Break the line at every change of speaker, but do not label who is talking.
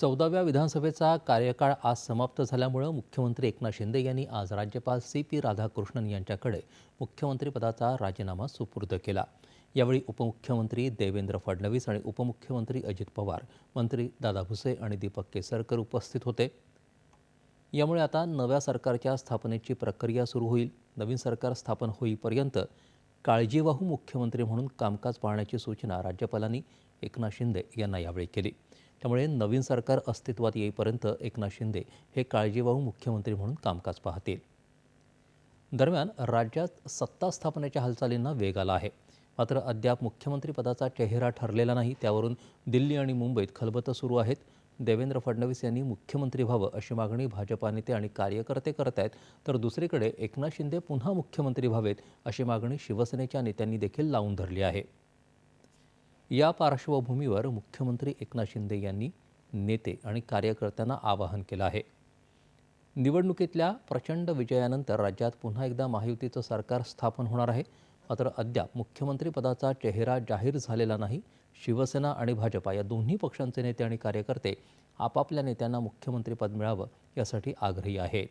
चौदाव्या विधानसभेचा कार्यकाळ आज समाप्त झाल्यामुळं मुख्यमंत्री एकनाथ शिंदे यांनी आज राज्यपाल सी पी राधाकृष्णन यांच्याकडे मुख्यमंत्रीपदाचा राजीनामा सुपूर्द केला. यावेळी उपमुख्यमंत्री देवेंद्र फडणवीस आणि उपमुख्यमंत्री अजित पवार मंत्री दादा भुसे आणि दीपक केसरकर उपस्थित होते. यामुळे आता नव्या सरकारच्या स्थापनेची प्रक्रिया सुरू होईल. नवीन सरकार स्थापन होईपर्यंत काळजीवाहू मुख्यमंत्री म्हणून कामकाज पाहण्याची सूचना राज्यपालांनी एकनाथ शिंदे यांना यावेळी केली. त्यामुळे नवीन सरकार अस्तित्वात येईपर्यंत एकनाथ शिंदे हे काळजीवाहू मुख्यमंत्री म्हणून कामकाज पाहतील. दरम्यान राज्यात सत्ता स्थापनेच्या हालचालींना वेग आला आहे. मात्र अद्याप मुख्यमंत्रीपदाचा चेहरा ठरलेला नाही त्यावरून दिल्ली आणि मुंबईत खलबतं सुरू आहेत. देवेंद्र फडणवीस यांनी मुख्यमंत्री व्हावं अशी मागणी भाजपा नेते आणि कार्यकर्ते करत आहेत तर दुसरीकडे एकनाथ शिंदे पुन्हा मुख्यमंत्री व्हावेत अशी मागणी शिवसेनेच्या नेत्यांनी देखील लावून धरली आहे. या पार्श्वभूमीवर मुख्यमंत्री एकनाथ शिंदे यांनी नेते आणि कार्यकर्त्यांना आवाहन केलं आहे. निवडणुकीतल्या प्रचंड विजयानंतर राज्यात पुन्हा एकदा महायुतीचं सरकार स्थापन होणार आहे. मात्र अद्याप मुख्यमंत्रीपदाचा चेहरा जाहीर झालेला नाही. शिवसेना आणि भाजपा या दोन्ही पक्षांचे नेते आणि कार्यकर्ते आपापल्या नेत्यांना मुख्यमंत्रीपद मिळावं यासाठी आग्रही आहेत.